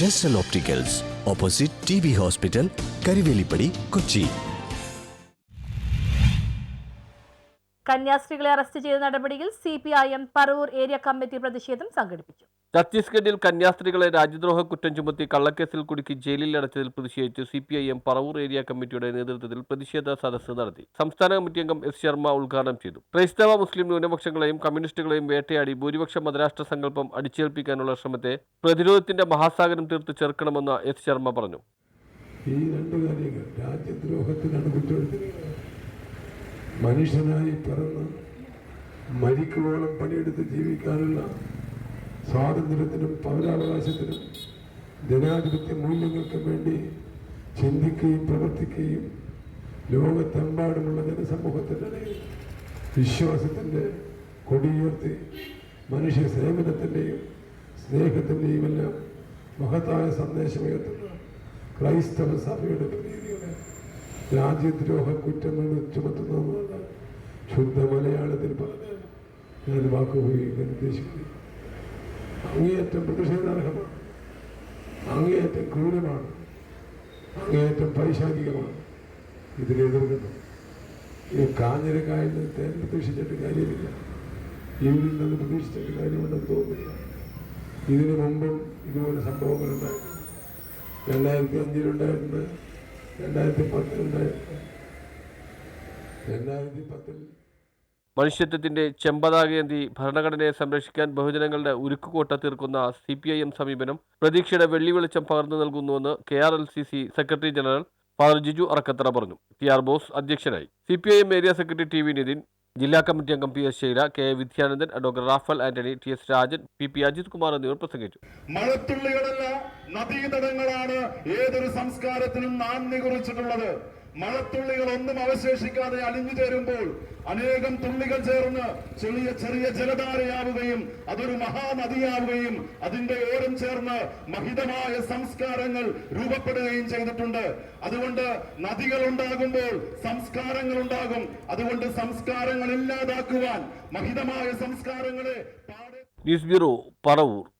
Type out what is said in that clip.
ജസ്റ്റൽ opticals opposite T B hospital Karuvelippady Kochi കന്യാസ്ത്രീകളെ arrest ചെയ്ത നടപടിയിൽ C P I M Paravur area committee പ്രതിഷേധം സംഘടിപ്പിച്ചു. ഛത്തീസ്ഗഡിൽ കന്യാസ്ത്രീകളെ രാജ്യദ്രോഹ കുറ്റം ചുമത്തി കള്ളക്കേസിൽ കുടുക്കി ജയിലിൽ അടച്ചതിൽ പ്രതിഷേധിച്ച് C P I M Paravur area കമ്മിറ്റിയുടെ നേതൃത്വത്തിൽ പ്രതിഷേധ സദസ്സ് നടത്തി. സംസ്ഥാന കമ്മിറ്റി അംഗം എസ് ശർമ്മ ഉദ്ഘാടനം ചെയ്തു. ക്രൈസ്തവ മുസ്ലിം ന്യൂനപക്ഷങ്ങളെയും കമ്മ്യൂണിസ്റ്റുകളെയും വേട്ടയാടി ഭൂരിപക്ഷ മതരാഷ്ട്ര സങ്കല്പം അടിച്ചേൽപ്പിക്കാനുള്ള ശ്രമത്തെ പ്രതിരോധത്തിന്റെ മഹാസാഗരം തീർത്ത് ചേർക്കണമെന്ന് എസ് ശർമ്മ പറഞ്ഞു. ഈ രണ്ട് കാര്യങ്ങൾ രാജ്യദ്രോഹത്തിനാണ് കുറ്റമെടുത്തിരിക്കുന്നത് മനുഷ്യനായി പിറന്ന് മരിക്കുവോളം പണിയെടുത്ത് ജീവിക്കാനുള്ള സ്വാതന്ത്ര്യത്തിനും പൗരാവകാശത്തിനും ജനാധിപത്യ മൂല്യങ്ങൾക്കും വേണ്ടി ചിന്തിക്കുകയും പ്രവർത്തിക്കുകയും ലോകത്തെമ്പാടുമുള്ള ജനസമൂഹത്തിന്റെ ഇടയിൽ വിശ്വാസത്തിന്റെ കൊടിയുയർത്തി മനുഷ്യ സേവനത്തിന്റെയും സ്നേഹത്തിന്റെയും എല്ലാം മഹത്തായ സന്ദേശമുയർത്തുന്ന ക്രൈസ്തവ സഭയുടെ പ്രതീതികളെ രാജ്യദ്രോഹ കുറ്റങ്ങൾ ചുമത്തുന്നതെന്നല്ല ശുദ്ധ മലയാളത്തിൽ പറഞ്ഞാൽ ഞാൻ വാക്കുപയോഗിക്കാൻ ഉദ്ദേശിക്കുന്നു. അങ്ങേയറ്റം പ്രതിഷേധാർഹമാണ്. അങ്ങേയറ്റം ക്രൂരമാണ്. അങ്ങേയറ്റം പൈശാചികമാണ്. ഇതിനെ എതിർക്കുന്നു. ഈ കാഞ്ഞിരക്കായിൽ തേൻ പ്രതീക്ഷിച്ചിട്ട് കാര്യമില്ല. ഇവരിൽ നിന്ന് പ്രതീക്ഷിച്ചിട്ട് കാര്യമുണ്ടെന്ന് തോന്നുന്നില്ല. ഇതിനു മുമ്പും ഇതുപോലെ സംഭവങ്ങളുണ്ടായിരുന്നു. രണ്ടായിരത്തി അഞ്ചിലുണ്ടായിരുന്നു മനുഷ്യത്വത്തിന്റെ ചെമ്പതാകേന്തി ഭരണഘടനയെ സംരക്ഷിക്കാൻ ബഹുജനങ്ങളുടെ ഉരുക്കുകോട്ട തീർക്കുന്ന സി പി ഐ എം സമീപനം പ്രതീക്ഷയുടെ വെള്ളി വെളിച്ചം പകർന്നു നൽകുന്നുവെന്ന് K R L C C secretary general father Jiju Arakkathara പറഞ്ഞു. ടി ആർ ബോസ് അധ്യക്ഷനായി. C P I M area secretary T V Nithin ജില്ലാ കമ്മിറ്റി അംഗം P S Shaila K Vidyanandan doctor Rafel Antony T S Rajan P P Ajith Kumar എന്നിവർ പ്രസംഗിച്ചു. മഴത്തുള്ളികളല്ല നദീതടങ്ങളാണ് ഏതൊരു സംസ്കാരത്തിനും നാന്ദി കുറിച്ചിട്ടുള്ളത്. മഴത്തുള്ളികൾ ഒന്നും അവശേഷിക്കാതെ അലിഞ്ഞു ചേരുമ്പോൾ അനേകം തുള്ളികൾ ചേർന്ന് ചെറിയ ചെറിയ ജലധാരയാവുകയും അതൊരു മഹാനദിയാവുകയും അതിന്റെ ഓരം ചേർന്ന് മഹിതമായ സംസ്കാരങ്ങൾ രൂപപ്പെടുകയും ചെയ്തിട്ടുണ്ട്. അതുകൊണ്ട് നദികൾ ഉണ്ടാകുമ്പോൾ സംസ്കാരങ്ങൾ ഉണ്ടാകും. അതുകൊണ്ട് സംസ്കാരങ്ങൾ ഇല്ലാതാക്കുവാൻ മഹിതമായ സംസ്കാരങ്ങളെ ന്യൂസ് ബ്യൂറോ പറവൂർ.